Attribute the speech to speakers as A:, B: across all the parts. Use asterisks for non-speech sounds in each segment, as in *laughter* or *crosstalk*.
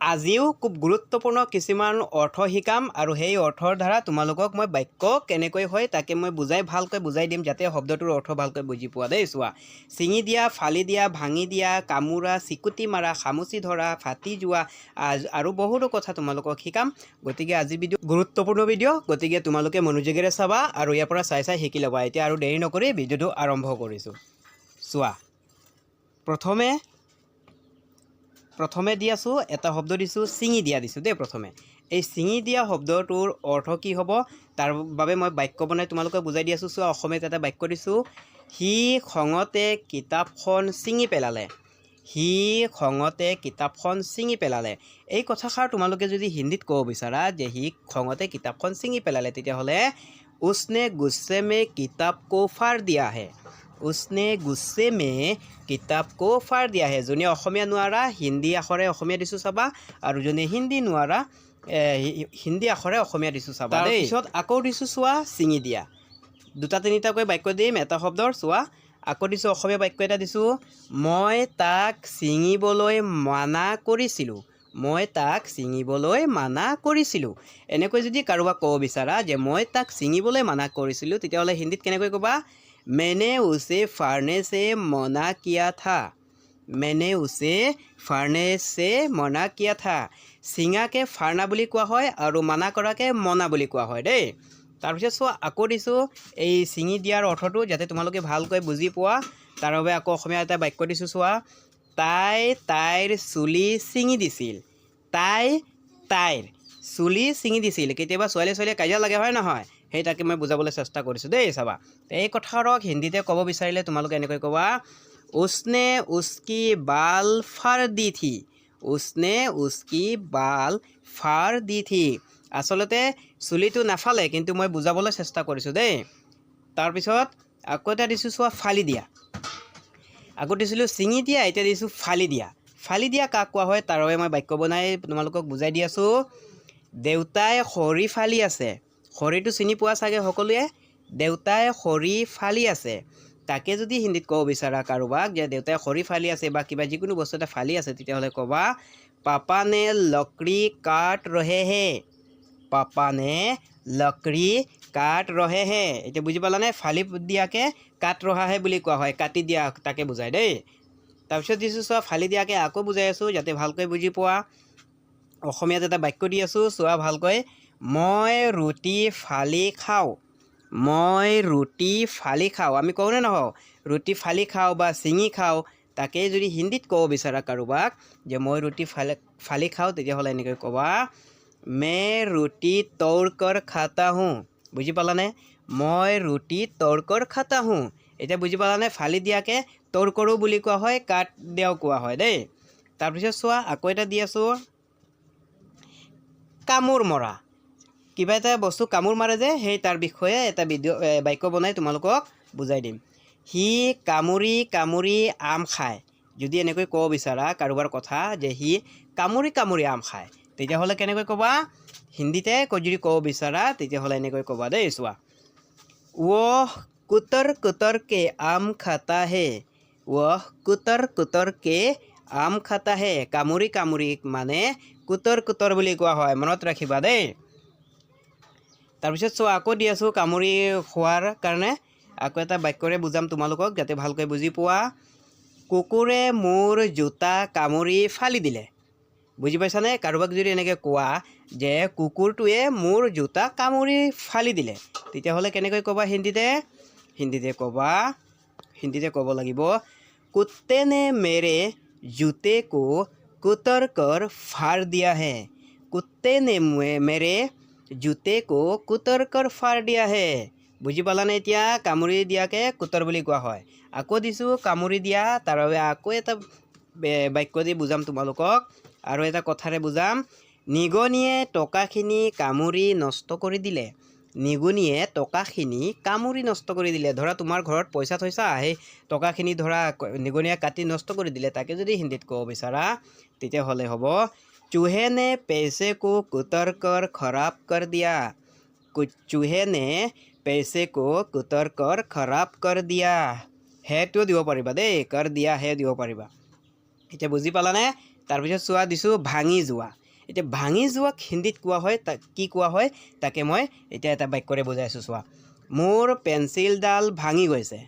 A: আজিও খুব গুৰুত্বপূৰ্ণ কিছুমান অৰ্থ শিকাম আৰু সেই অৰ্থৰ দ্বাৰা তোমালোকক মই বাক্য কেনেকৈ হয় তাকে মই বুজাই ভালকৈ বুজাই দিম যাতে শব্দটোৰ অৰ্থ ভালকৈ বুজি পোৱা দেই চোৱা ছিঙি দিয়া ফালি দিয়া ভাঙি দিয়া কামোৰা চিকুটি মাৰা খামুচি ধৰা ফাটি যোৱা আৰু বহুতো কথা তোমালোকক শিকাম। গতিকে আজি ভিডিঅ' গুৰুত্বপূৰ্ণ ভিডিঅ' গতিকে তোমালোকে মনোযোগেৰে চাবা আৰু ইয়াৰ পৰা চাই চাই শিকি ল'বা। এতিয়া আৰু দেৰি নকৰি ভিডিঅ'টো আৰম্ভ কৰিছোঁ। চোৱা প্ৰথমে প্ৰথমে দি আছোঁ, এটা শব্দ দিছোঁ, ছিঙি দিয়া দিছোঁ দেই প্ৰথমে। এই ছিঙি দিয়া শব্দটোৰ অৰ্থ কি হ'ব? তাৰ বাবে মই বাক্য বনাই তোমালোকক বুজাই দি আছোঁ। চোৱা, অসমীয়াত এটা বাক্য দিছোঁ। সি খঙতে কিতাপখন ছিঙি পেলালে। সি খঙতে কিতাপখন ছিঙি পেলালে। এই কথাষাৰ তোমালোকে যদি হিন্দীত ক'ব বিচাৰা যে সি খঙতে কিতাপখন ছিঙি পেলালে, তেতিয়াহ'লে, উছনে গুচ্ছেমে কিতাপ কো ফাৰ দিয়া হে উছনে গুচ্ছে মে কিতাপ কো ফাৰ দিয়া হে যোনে অসমীয়া নোৱাৰা হিন্দী আখৰে অসমীয়া দিছোঁ চাবা আৰু যোনে হিন্দী নোৱাৰা হিন্দী আখৰে অসমীয়া দিছোঁ চাবা তাৰপিছত আকৌ দিছোঁ চোৱা ছিঙি দিয়া দুটা তিনিটাকৈ বাক্য দিম এটা শব্দৰ চোৱা আকৌ দিছোঁ অসমীয়া বাক্য এটা দিছোঁ মই তাক ছিঙিবলৈ মানা কৰিছিলোঁ। মই তাক ছিঙিবলৈ মানা কৰিছিলোঁ। এনেকৈ যদি কাৰোবাক ক'ব বিচাৰা যে মই তাক ছিঙিবলৈ মানা কৰিছিলোঁ তেতিয়াহ'লে হিন্দীত কেনেকৈ ক'বা? মেনে উছে ফাৰ্নে से मना किया था मैंने उसे ফাৰ্নে से মনা কিয়া থা চিঙাকে ফাৰ্না বুলি কোৱা হয় আৰু মানা কৰাকে মনা বুলি কোৱা হয় দেই তাৰপিছত চোৱা আকৌ দিছোঁ এই ছিঙি দিয়াৰ অৰ্থটো যাতে তোমালোকে ভালকৈ বুজি পোৱা তাৰ বাবে আকৌ অসমীয়া এটা বাক্য দিছোঁ চোৱা তাই তাইৰ চুলি ছিঙি দিছিল তাই তাইৰ চুলি ছিঙি দিছিল, কেতিয়াবা ছোৱালী ছোৱালীয়ে কাজিয়া লাগে, হয় নহয়? সেই তাকে মই বুজাবলৈ চেষ্টা কৰিছোঁ দেই, চাবা। এই কথাষাৰক হিন্দীতে ক'ব বিচাৰিলে তোমালোকে এনেকৈ ক'বা উছনে উস্কি বাল ফাৰ দি থি উছনে উস্কি বাল ফাৰ দি থি। আচলতে চুলিটো নাফালে, কিন্তু মই বুজাবলৈ চেষ্টা কৰিছোঁ দেই। তাৰপিছত, আকৌ এটা দিছোঁ, চোৱা, ফালি দিয়া। আকৌ দিছিলোঁ, ছিঙি দিয়া এতিয়া দিছোঁ, ফালি দিয়া ফালি দিয়া কাক কোৱা হয়, তাৰ বাবে মই বাক্য বনাই তোমালোকক বুজাই দি আছোঁ। দেউতাই খৰি ফালি আছে। খৰিটো চিনি পোৱা চাগে সকলোৱে? দেউতাই খৰি ফালি আছে। তাকে যদি হিন্দীত ক'ব বিচাৰা কাৰোবাক যে দেউতাই খৰি ফালি আছে বা কিবা যিকোনো বস্তু এটা ফালি আছে, তেতিয়াহ'লে ক'বা পাপা নে লকৰি কাট ৰহে হে পাপা নে লকৰি কাট ৰহে হে এতিয়া বুজি পালানে ফালি দিয়াকে কাট ৰহাহে বুলি কোৱা হয়, কাটি দিয়া তাকে বুজায় দেই। তাৰপিছত দিছোঁ চোৱা, ফালি দিয়াকে আকৌ বুজাই আছোঁ, যাতে ভালকৈ বুজি পোৱা। অসমীয়াত এটা বাক্য দি আছোঁ, চোৱা ভালকৈ। মই ৰুটি, ফালি খাওঁ। মই ৰুটি, ফালি খাওঁ। আমি কওঁনে নহওঁ? ৰুটি, ফালি খাওঁ বা ছিঙি খাওঁ, তাকেই যদি হিন্দীত ক'ব বিচাৰা কাৰোবাক যে মই ৰুটি, ফালি ফালি খাওঁ, তেতিয়াহ'লে এনেকৈ ক'বা, মে ৰুটি তৌৰকৰ খাতা হুঁ। বুজি পালানে? মই ৰুটি তৌৰকৰ খাতা হুঁ। এতিয়া বুজি পালানে? ফালি দিয়াকে তৌৰ কৰোঁ বুলি কোৱা হয়, কাট দিয়াও কোৱা হয় দেই। তাৰপিছত চোৱা, আকৌ এটা দি আছোঁ। কামোৰ মৰা। কিবা এটা বস্তু কামোৰ মাৰে যে সেই তাৰ বিষয়ে এটা ভিডিঅ' বাক্য বনাই তোমালোকক বুজাই দিম। সি কামুৰি কামুৰি আম খায়। যদি এনেকৈ ক'ব বিচাৰা কাৰোবাৰ কথা যে সি কামুৰি কামুৰি আম খায় তেতিয়াহ'লে কেনেকৈ ক'বা? হিন্দীতে যদি ক'ব বিচাৰা তেতিয়াহ'লে এনেকৈ ক'বা দেই চোৱা। ৱহ কুতৰ কে আম খাতা হে। ৱহ কুতৰ কে আম খাতা হে, কামুৰি কামুৰি মানে কুতৰ কুতৰ বুলি কোৱা হয়, মনত ৰাখিবা দেই। তাৰপিছত চোৱা, আকৌ দি আছোঁ কামুৰি খোৱাৰ কাৰণে। আকৌ এটা বাক্যৰে বুজাম তোমালোকক, যাতে ভালকৈ বুজি পোৱা। কুকুৰে মোৰ জোতা কামুৰি ফালি দিলে। বুজি পাইছানে? কাৰোবাক যদি এনেকৈ কোৱা যে কুকুৰটোৱে মোৰ জোতা কামুৰি ফালি দিলে, তেতিয়াহ'লে কেনেকৈ ক'বা হিন্দীতে? হিন্দীতে ক'বা, হিন্দীতে ক'ব লাগিব কুত্তে নে মেৰে কো কুতৰ কৰ ফাৰ দিয়া হে কুত্তে নে মে- মেৰে জোতে কো কুতৰ কৰ ফাৰ দিয়া হে বুজি পালানে এতিয়া কামুৰি দিয়াকে কুতৰ বুলি কোৱা হয় আকৌ দিছোঁ কামুৰি দিয়া তাৰ বাবে আকৌ এটা বাক্য দি বুজাম তোমালোকক আৰু এটা কথাৰে বুজাম নিগনিয়ে টকাখিনি কামুৰি নষ্ট কৰি দিলে নিগনিয়ে টকাখিনি কামুৰি নষ্ট কৰি দিলে। ধৰা, তোমাৰ ঘৰত পইচা থৈছা, সেই টকাখিনি ধৰা, নিগনিয়ে কাটি নষ্ট কৰি দিলে, তাকে যদি হিন্দীত ক'ব বিচাৰা, তেতিয়াহ'লে হ'ব চুহে নে পেইছে কো কুতৰ কৰ খৰাব দিয়া। চুহে নে পেইছে কো কুতৰ কৰ খৰাব দিয়া। হেটো দিব পাৰিবা দেই, কৰ দিয়া, হে দিব পাৰিবা। এতিয়া বুজি পালানে? তাৰপিছত চোৱা, দিছোঁ, ভাঙি যোৱা। এতিয়া ভাঙি যোৱাক হিন্দীত কোৱা হয় তাক কি কোৱা হয়, তাকে মই এতিয়া এটা বাক্যৰে বুজাই আছোঁ, চোৱা। মোৰ পেঞ্চিলডাল ভাঙি গৈছে।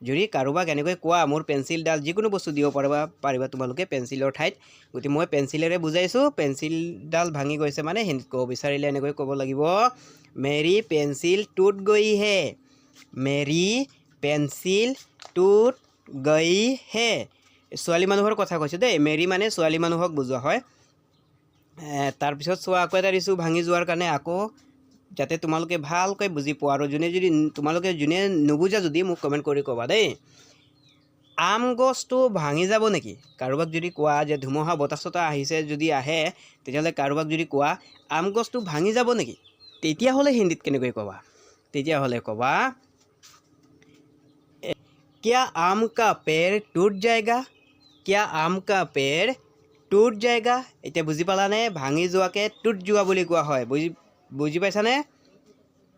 A: যদি কাৰোবাক এনেকৈ কোৱা, মোৰ পেঞ্চিলডাল যিকোনো বস্তু দিব পাৰিবা পাৰিবা তোমালোকে পেঞ্চিলৰ ঠাইত। গতিকে মই পেঞ্চিলেৰে বুজাইছোঁ পেঞ্চিলডাল ভাঙি গৈছে মানে হিন্দীত ক'ব বিচাৰিলে এনেকৈ ক'ব লাগিব, মেৰী পেঞ্চিল টুট গই হে মেৰী পেঞ্চিল টুট গই হে ছোৱালী মানুহৰ কথা কৈছোঁ দেই, মেৰী মানে ছোৱালী মানুহক বুজোৱা হয়। তাৰপিছত চোৱা আকৌ এটা দিছোঁ ভাঙি যোৱাৰ কাৰণে আকৌ যাতে তোমালোকে ভালকৈ বুজি পোৱা আৰু যোনে যদি তোমালোকে যোনে নুবুজা যদি মোক কমেণ্ট কৰি ক'বা দেই আম গছটো ভাঙি যাব নেকি কাৰোবাক যদি কোৱা যে ধুমুহা বতাহ চতাহ আহিছে যদি আহে তেতিয়াহ'লে কাৰোবাক যদি কোৱা আম গছটো ভাঙি যাব নেকি তেতিয়াহ'লে হিন্দীত কেনেকৈ ক'বা তেতিয়াহ'লে ক'বা क्या आम का पेड़ टूट जाएगा क्या आम का पेड़ টুট জায়গা, এতিয়া বুজি পালানে? ভাঙি যোৱাকে টুট যোৱা বুলি কোৱা হয়, বুজি বুজি পাইছানে?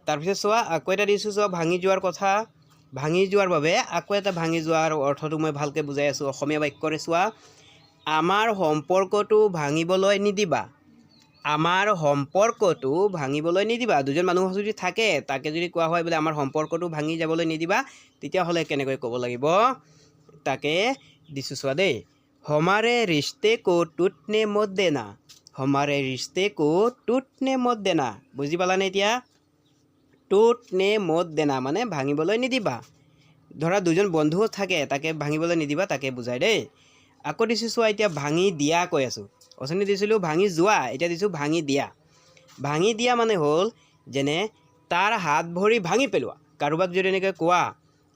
A: তাৰপিছত চোৱা, আকৌ এটা দিছোঁ, চোৱা, ভাঙি যোৱাৰ কথা। ভাঙি যোৱাৰ বাবে আকৌ এটা ভাঙি যোৱাৰ অৰ্থটো মই ভালকৈ বুজাই আছোঁ, অসমীয়া বাক্যৰে চোৱা। আমাৰ সম্পৰ্কটো ভাঙিবলৈ নিদিবা। আমাৰ সম্পৰ্কটো ভাঙিবলৈ নিদিবা। দুজন মানুহ যদি থাকে, তাকে যদি কোৱা হয় বোলে, আমাৰ সম্পৰ্কটো ভাঙি যাবলৈ নিদিবা, তেতিয়াহ'লে কেনেকৈ ক'ব লাগিব? তাকে দিছোঁ চোৱা দেই। हमारे रिश्ते को टूटने मत देना हमारे रिश्ते को टूटने मत देना বুজি পালানে এতিয়া টুটনে মত দেনা মানে ভাঙিবলৈ নিদিবা ধৰা দুজন বন্ধু থাকে তাকে ভাঙিবলৈ নিদিবা তাকে বুজাই দেই আকৌ দিছোঁ চোৱা এতিয়া ভাঙি দিয়া কৈ আছোঁ অথনি দিছিলোঁ ভাঙি যোৱা এতিয়া দিছোঁ ভাঙি দিয়া ভাঙি দিয়া মানে হ'ল যেনে তাৰ হাত ভৰি ভাঙি পেলোৱা কাৰোবাক যদি এনেকৈ কোৱা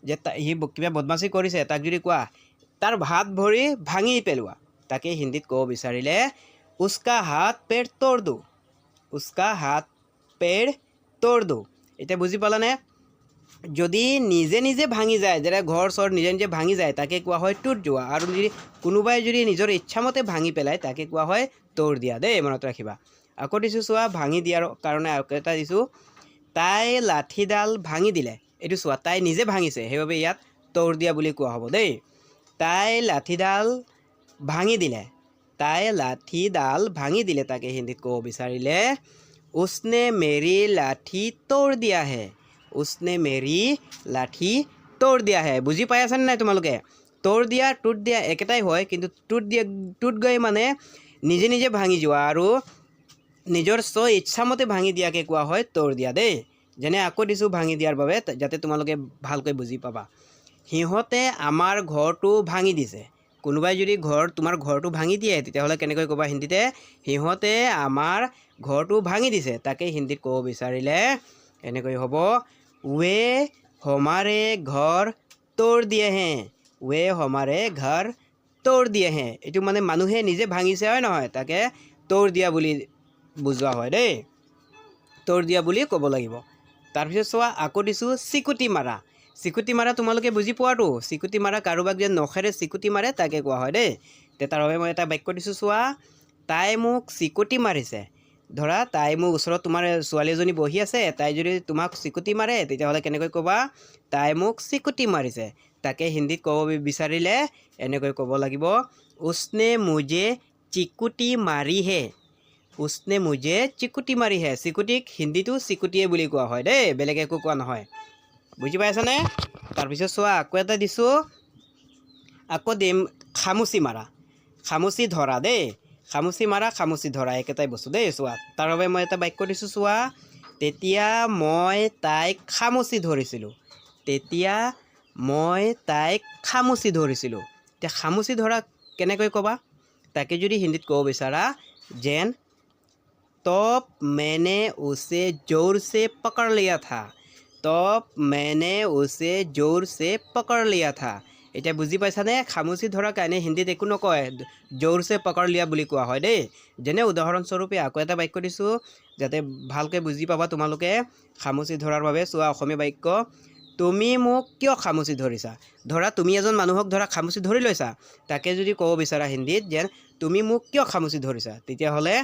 A: যে তা- সি ব- কিবা বদমাচি কৰিছে তাক যদি কোৱা তাৰ হাত ভৰি ভাঙি পেলোৱা। তাকে হিন্দীত ক'ব বিচাৰিলে, উস্কা হাত পেৰ তোৰ দো। উস্কা হাত পেৰ তোৰ দো। এতিয়া বুজি পালানে? যদি নিজে নিজে ভাঙি যায়, যেনে ঘৰ চৰ নিজে নিজে ভাঙি যায়, তাকে কোৱা হয় টুট যোৱা আৰু যদি কোনোবাই যদি নিজৰ ইচ্ছামতে ভাঙি পেলায়, তাকে কোৱা হয় তোৰ দিয়া। দেই, মনত ৰাখিবা। আকৌ দিছোঁ চোৱা, ভাঙি দিয়াৰ কাৰণে আকৌ এটা দিছোঁ। তাই লাঠিডাল ভাঙি দিলে। এইটো চোৱা, তাই নিজে ভাঙিছে। সেইবাবে ইয়াত তোৰ দিয়া বুলি কোৱা হ'ব, দেই। তাই লাঠিডাল ভাঙি দিলে, তাই লাঠিডাল ভাঙি দিলে তাকে হিন্দীত ক'ব বিচাৰিলে, উছনে মেৰি লাঠি তোৰ দিয়া হে, উছনে মেৰি লাঠি তোৰ দিয়া হে। বুজি পাই আছেনে নাই তোমালোকে? তোৰ দিয়া টুট দিয়া একেটাই হয়, কিন্তু টুট দিয়া টুট গৈ মানে নিজে নিজে ভাঙি যোৱা আৰু নিজৰ স্ব ইচ্ছামতে ভাঙি দিয়াকে কোৱা হয়, তোৰ দিয়া দেই। যেনে আকৌ দিছোঁ ভাঙি দিয়াৰ বাবে যাতে তোমালোকে ভালকৈ বুজি পাবা। সিহঁতে আমাৰ ঘৰটো ভাঙি দিছে। কোনোবাই যদি ঘৰ, তোমাৰ ঘৰটো ভাঙি দিয়ে, তেতিয়াহ'লে কেনেকৈ ক'বা হিন্দীতে? সিহঁতে আমাৰ ঘৰটো ভাঙি দিছে। তাকে হিন্দীত ক'ব বিচাৰিলে, এনেকৈ হ'ব, ৱে হমাৰে ঘৰ তোৰ দিয়ে হে ৱে হমাৰে ঘৰ তোৰ দিয়ে হে এইটো মানে মানুহে নিজে ভাঙিছে, হয় নহয়? তাকে তোৰ দিয়া বুলি বুজোৱা হয় দেই। তোৰ দিয়া বুলি ক'ব লাগিব। তাৰপিছত চোৱা, আকৌ দিছোঁ চিকুটি মাৰা। চিকুটি মাৰা তোমালোকে বুজি পোৱাতো চিকুটি মাৰা কাৰোবাক যে নখেৰে চিকুটি মাৰে, তাকে কোৱা হয় দেই। তে তাৰ বাবে মই এটা বাক্য দিছোঁ, চোৱা। তাই মোক চিকুটি মাৰিছে। ধৰা, তাই মোৰ ওচৰত তোমাৰ ছোৱালী এজনী বহি আছে। তাই যদি তোমাক চিকুটি মাৰে, তেতিয়াহ'লে কেনেকৈ ক'বা? তাই মোক চিকুটি মাৰিছে। তাকে হিন্দীত ক'ব বিচাৰিলে, এনেকৈ ক'ব লাগিব, উছনে মুজে চিকুটি মাৰিহে? উছনে মুজে চিকুটি মাৰিহে? চিকুটিক হিন্দীটো চিকুটিয়ে বুলি কোৱা হয় দেই। বেলেগ একো কোৱা নহয়। বুজি পাইছানে? তাৰপিছত চোৱা, আকৌ এটা দিছোঁ। আকৌ দিম, খামুচি মাৰা। খামুচি ধৰা দেই। খামুচি মাৰা, খামুচি ধৰা, একেটাই বস্তু দেই, চোৱা। তাৰ বাবে মই এটা বাক্য দিছোঁ, চোৱা। তেতিয়া মই তাইক খামুচি ধৰিছিলোঁ। তেতিয়া মই তাইক খামুচি ধৰিছিলোঁ। এতিয়া খামুচি ধৰা কেনেকৈ ক'বা? তাকে যদি হিন্দীত ক'ব বিচাৰা, যেন, তপ মেনে উচে জোৰ চে পকড় লিয়া থা। তব মেনে উসে জোর সে পকড় লিয়া থা এতিয়া বুজি পাইছানে খামুচি ধৰা কাৰণে হিন্দীত একো নকয় জোৰছে পকড় লিয়া বুলি কোৱা হয় দেই যেনে উদাহৰণস্বৰূপে আকৌ এটা বাক্য দিছোঁ যাতে ভালকৈ বুজি পাবা তোমালোকে খামুচি ধৰাৰ বাবে চোৱা অসমীয়া বাক্য তুমি মোক কিয় খামুচি ধৰিছা ধৰা তুমি এজন মানুহক ধৰা খামুচি ধৰি লৈছা তাকে যদি ক'ব বিচাৰা হিন্দীত যেন তুমি মোক কিয় খামুচি ধৰিছা তেতিয়াহ'লে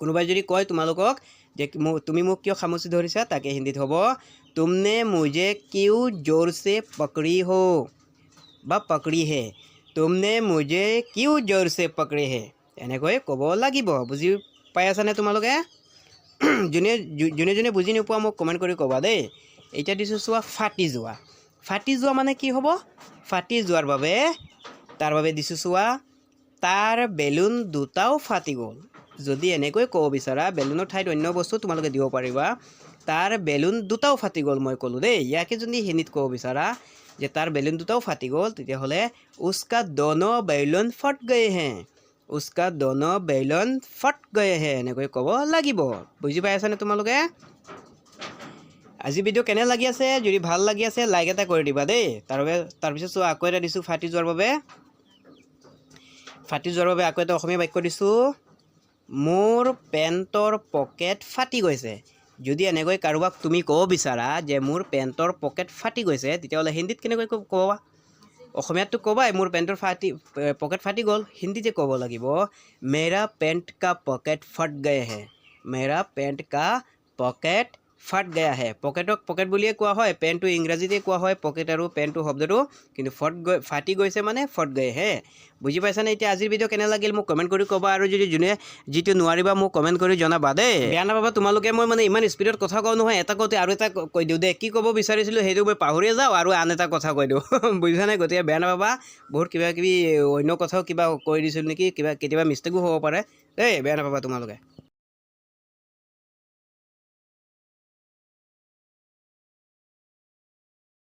A: কোনোবাই যদি কয় তোমালোকক যে তুমি মোক কিয় খামুচি ধৰিছা? তাকে হিন্দীত হ'ব, তুমনে মুজে কিউ জোৰছে পকৰি হো? বা পকৰি হে। তুমনে মুজে কিউ জোৰছে পকৰে হে? এনেকৈ ক'ব লাগিব। বুজি পাই আছানে তোমালোকে? *clears throat* যোনে যোনে যোনে বুজি নোপোৱা মোক কমেণ্ট কৰি ক'বা দেই। এতিয়া দিছোঁ চোৱা, ফাটি যোৱা। ফাটি যোৱা মানে কি হ'ব? ফাটি যোৱাৰ বাবে তাৰ বাবে দিছোঁ চোৱা, তাৰ বেলুন দুটাও ফাটি গ'ল। যদি এনেকৈ ক'ব বিচাৰা, বেলুনৰ ঠাইত অন্য বস্তু তোমালোকে দিব পাৰিবা। তাৰ বেলুন দুটাও ফাটি গ'ল মই ক'লোঁ দেই। ইয়াকে যদি হিন্দীত ক'ব বিচাৰা যে তাৰ বেলুন দুটাও ফাটি গ'ল, তেতিয়াহ'লে উস্কা দনো বেলুন ফট গয়ে হে উস্কা দনো বেলুন ফট গয়ে হে এনেকৈ ক'ব লাগিব। বুজি পাই আছানে তোমালোকে? আজি ভিডিঅ' কেনে লাগি আছে? যদি ভালো লাগি আছে লাইক এটা কৰি দিবা দেই। তাৰ বাবে তাৰপিছত চোৱা, আকৌ এটা দিছোঁ ফাটি যোৱাৰ বাবে। ফাটি যোৱাৰ বাবে আকৌ এটা অসমীয়া বাক্য দিছোঁ। মোৰ পেণ্টৰ পকেট ফাটি গৈছে। যদি এনেকৈ কাৰোবাক তুমি ক'ব বিচাৰা যে মোৰ পেণ্টৰ পকেট ফাটি গৈছে, তেতিয়াহ'লে হিন্দীত কেনেকৈ ক'বা? অসমীয়াততো ক'বাই, মোৰ পেণ্টৰ ফাটি পকেট ফাটি গ'ল। হিন্দীতে ক'ব লাগিব, মেৰা পেণ্ট কা পকেট ফট গয়ে হে। মেৰা পেণ্ট কা পকেট ফাট গয়া হে। পকেটক পকেট বুলিয়ে কোৱা হয় পেণ্টটো ইংৰাজীতে কোৱা হয়, পকেট আৰু পেণ্টটো শব্দটো, কিন্তু ফট গৈ ফাটি গৈছে মানে ফট গয়ে হে। বুজি পাইছানে এতিয়া আজিৰ ভিডিঅ' কেনে লাগিল মোক কমেণ্ট কৰি ক'বা আৰু যদি যোনে যিটো নোৱাৰিবা মোক কমেণ্ট কৰি জনাবা দেই। বেয়া নাপাবা, তোমালোকে মই মানে ইমান স্পীডত কথা কওঁ নহয়, এটা কওঁতে আৰু এটা কৈ দিওঁ দেই। কি ক'ব বিচাৰিছিলোঁ সেইটো মই পাহৰিয়ে যাওঁ আৰু আন এটা কথা কৈ দিওঁ। *laughs* বুজিছানে গতিকে বেয়া নাপাবা। বহুত কিবা কিবি অন্য কথাও কিবা কৈ দিছিলোঁ নেকি? কিবা কেতিয়াবা মিষ্টেকো হ'ব পাৰে। দেই, বেয়া নাপাবা তোমালোকে।